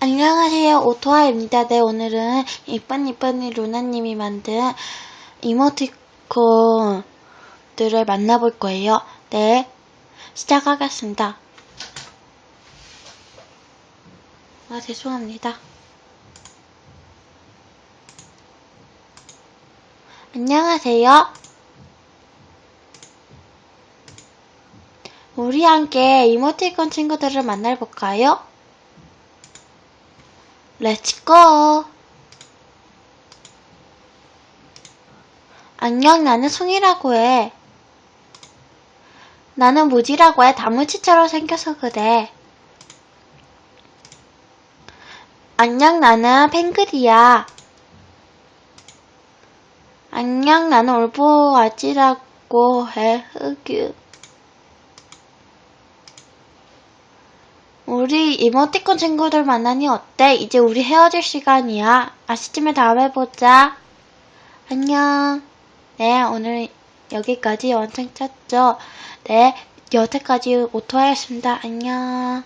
안녕하세요. 오토아입니다. 네, 오늘은 이쁜 이쁜이 루나님이 만든 이모티콘들을 만나볼 거예요. 네, 시작하겠습니다. 아, 죄송합니다. 안녕하세요. 우리 함께 이모티콘 친구들을 만나볼까요? 렛츠고! 안녕, 나는 송이라고 해. 나는 무지라고 해. 다무치처럼 생겨서 그래. 안녕, 나는 펭글이야. 안녕, 나는 올보아지라고 해. 흑유. 우리 이모티콘 친구들 만나니 어때? 이제 우리 헤어질 시간이야. 아시쯤에 다음에 보자. 안녕. 네, 오늘 여기까지 원창 쳤죠? 네, 여태까지 오토하였습니다. 안녕.